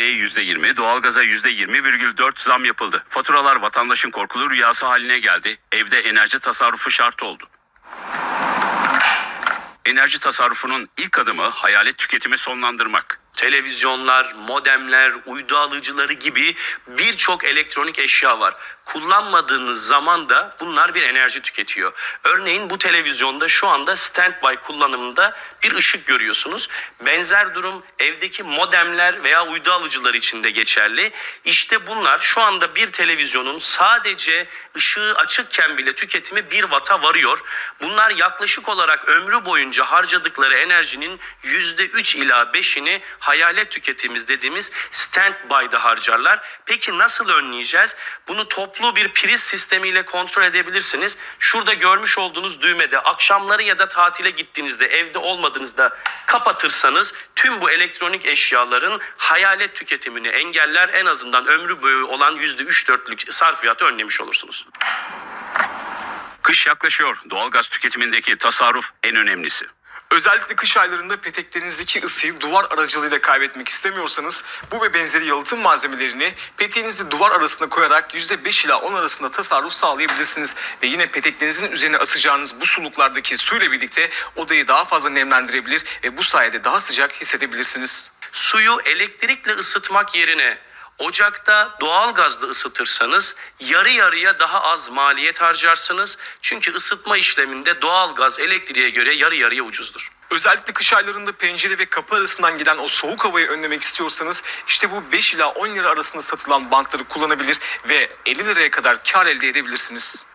%20, doğalgaza %20,4 zam yapıldı. Faturalar vatandaşın korkulu rüyası haline geldi. Evde enerji tasarrufu şart oldu. Enerji tasarrufunun ilk adımı hayalet tüketimi sonlandırmak. Televizyonlar, modemler, uydu alıcıları gibi birçok elektronik eşya var. Kullanmadığınız zaman da bunlar bir enerji tüketiyor. Örneğin bu televizyonda şu anda standby kullanımında bir ışık görüyorsunuz. Benzer durum evdeki modemler veya uydu alıcılar için de geçerli. İşte bunlar şu anda bir televizyonun sadece ışığı açıkken bile tüketimi 1 Watt'a varıyor. Bunlar yaklaşık olarak ömrü boyunca harcadıkları enerjinin %3 ila 5'ini hayalet tüketimiz dediğimiz standby'da harcarlar. Peki nasıl önleyeceğiz? Bunu toplu bir priz sistemiyle kontrol edebilirsiniz. Şurada görmüş olduğunuz düğmede akşamları ya da tatile gittiğinizde evde olmadığınızda kapatırsanız tüm bu elektronik eşyaların hayalet tüketimini engeller en azından ömrü boyu olan %3-4'lük sarfiyatı önlemiş olursunuz. Kış yaklaşıyor. Doğalgaz tüketimindeki tasarruf en önemlisi. Özellikle kış aylarında peteklerinizdeki ısıyı duvar aracılığıyla kaybetmek istemiyorsanız bu ve benzeri yalıtım malzemelerini peteğinizi duvar arasına koyarak %5 ila 10 arasında tasarruf sağlayabilirsiniz. Ve yine peteklerinizin üzerine asacağınız bu suluklardaki suyla birlikte odayı daha fazla nemlendirebilir ve bu sayede daha sıcak hissedebilirsiniz. Suyu elektrikle ısıtmak yerine ocakta doğal gazla ısıtırsanız yarı yarıya daha az maliyet harcarsınız. Çünkü ısıtma işleminde doğal gaz elektriğe göre yarı yarıya ucuzdur. Özellikle kış aylarında pencere ve kapı arasından gelen o soğuk havayı önlemek istiyorsanız işte bu 5 ila 10 lira arasında satılan bantları kullanabilir ve 50 liraya kadar kar elde edebilirsiniz.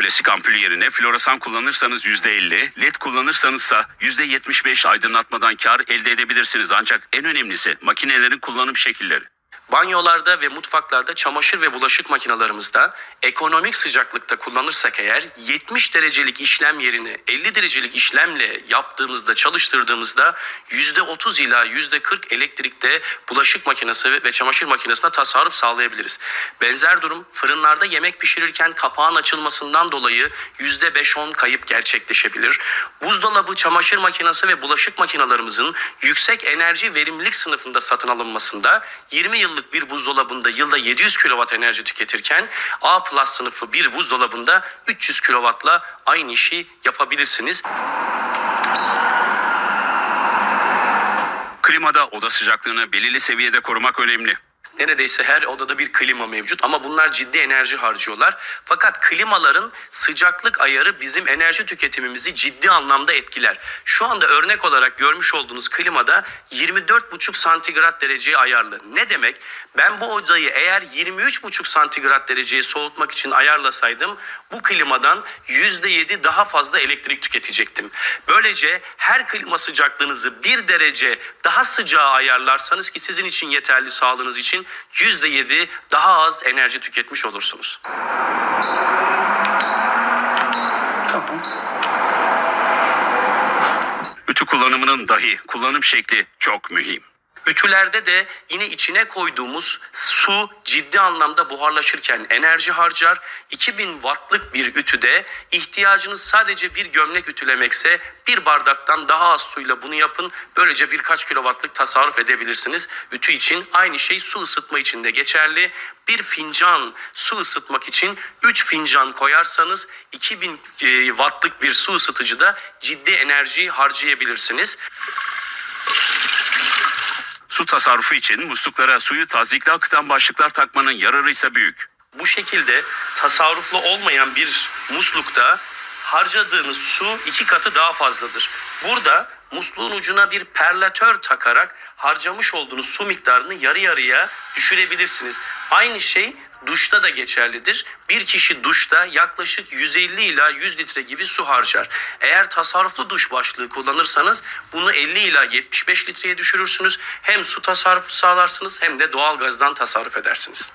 Klasik ampul yerine floresan kullanırsanız %50, led kullanırsanızsa %75 aydınlatmadan kar elde edebilirsiniz. Ancak en önemlisi makinelerin kullanım şekilleri. Banyolarda ve mutfaklarda çamaşır ve bulaşık makinalarımızda ekonomik sıcaklıkta kullanırsak eğer 70 derecelik işlem yerine 50 derecelik işlemle yaptığımızda çalıştırdığımızda %30 ila %40 elektrikte bulaşık makinesi ve çamaşır makinesine tasarruf sağlayabiliriz. Benzer durum fırınlarda yemek pişirirken kapağın açılmasından dolayı %5-10 kayıp gerçekleşebilir. Buzdolabı, çamaşır makinesi ve bulaşık makinalarımızın yüksek enerji verimlilik sınıfında satın alınmasında 20 yıllık bir buzdolabında yılda 700 kW enerji tüketirken A plus sınıfı bir buzdolabında 300 kW'la aynı işi yapabilirsiniz. Klimada oda sıcaklığını belirli seviyede korumak önemli. Neredeyse her odada bir klima mevcut ama bunlar ciddi enerji harcıyorlar. Fakat klimaların sıcaklık ayarı bizim enerji tüketimimizi ciddi anlamda etkiler. Şu anda örnek olarak görmüş olduğunuz klimada 24,5 santigrat dereceye ayarlı. Ne demek? Ben bu odayı eğer 23,5 santigrat dereceye soğutmak için ayarlasaydım bu klimadan %7 daha fazla elektrik tüketecektim. Böylece her klima sıcaklığınızı bir derece daha sıcağa ayarlarsanız ki sizin için yeterli sağlığınız için %7 daha az enerji tüketmiş olursunuz. Ütü kullanımının dahi kullanım şekli çok mühim. Ütülerde de yine içine koyduğumuz su ciddi anlamda buharlaşırken enerji harcar. 2000 wattlık bir ütüde ihtiyacınız sadece bir gömlek ütülemekse bir bardaktan daha az suyla bunu yapın. Böylece birkaç kilowattlık tasarruf edebilirsiniz. Ütü için aynı şey su ısıtma için de geçerli. Bir fincan su ısıtmak için 3 fincan koyarsanız 2000 e, wattlık bir su ısıtıcıda ciddi enerji harcayabilirsiniz. Su tasarrufu için musluklara suyu tazikli akıtan başlıklar takmanın yararı ise büyük. Bu şekilde tasarruflu olmayan bir muslukta harcadığınız su iki katı daha fazladır. Burada musluğun ucuna bir perlatör takarak harcamış olduğunuz su miktarını yarı yarıya düşürebilirsiniz. Aynı şey duşta da geçerlidir. Bir kişi duşta yaklaşık 150 ila 100 litre gibi su harcar. Eğer tasarruflu duş başlığı kullanırsanız bunu 50 ila 75 litreye düşürürsünüz. Hem su tasarrufu sağlarsınız hem de doğal gazdan tasarruf edersiniz.